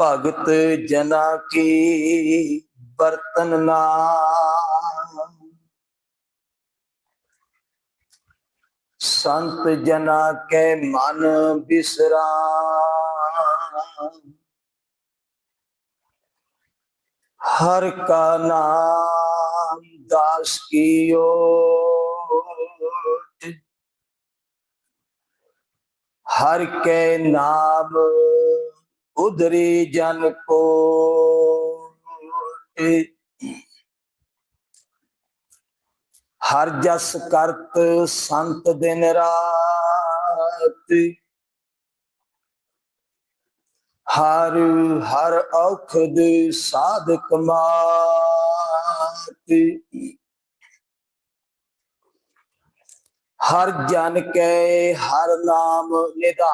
ਭਗਤ ਜਨਾ ਕੀ ਬਰਤਨ ਨਾਮ ਸੰਤ ਜਨਾ ਕੇ ਮਨ ਬਿਸਰਾਮ। ਹਰ ਕਾ ਨਾਮ ਦਾਸ ਕੀ ਹਰ ਕੇ ਨਾਮ ਉਧਰੀ ਜਨ ਕੋ ਹਰ ਜਸ ਕਰਤ ਸੰਤ ਦਿਨ ਰਾਤ। ਹਰ ਹਰ ਔਖਦ ਸਾਧਕ ਮਾਤ। ਹਰ ਜਨ ਕੇ ਹਰ ਨਾਮ ਨਿਧਾਨ